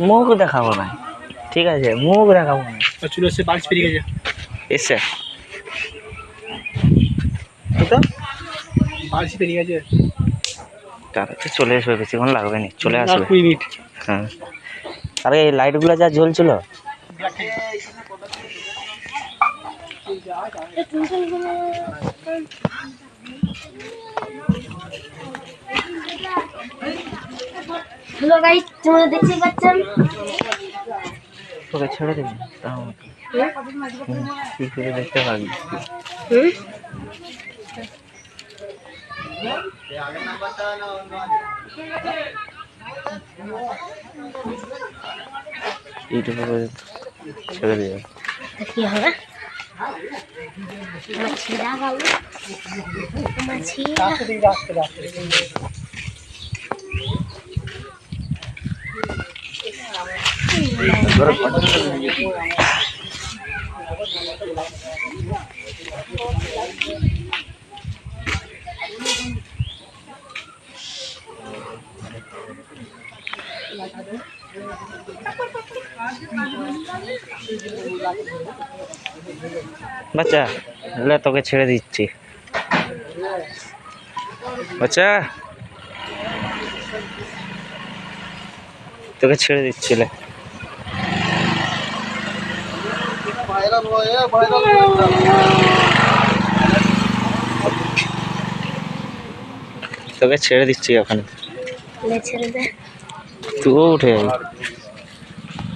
মুখ দেখাবো না। ঠিক আছে মুখ দেখাবো না। চুলো সে বালিশ পেরিয়ে গেছে। এসে তাড়াতাড়ি চলে আসবে বেশিক্ষণ লাগবে না চলে আসবে। কুড়ি মিনিট। হ্যাঁ। আরে এই লাইটগুলো যা জ্বলছিল? হ্যালো গাইস তোমরা দেখতে পাচ্ছেন তোকে ছেড়ে দেবে তাও কি করে দেখতে হুম? এইটুকু ছেড়ে দেবে কি হবে আমার ছিঁড়া বাচ্চা লে তোকে ছেড়ে দিচ্ছি। বাচ্চা তোকে ছেড়ে দিচ্ছি লে ভাইরাল হয়ে ভাইরাল তোকে ছেড়ে দিচ্ছি ওখানে তুও তুইও উঠে যাবি।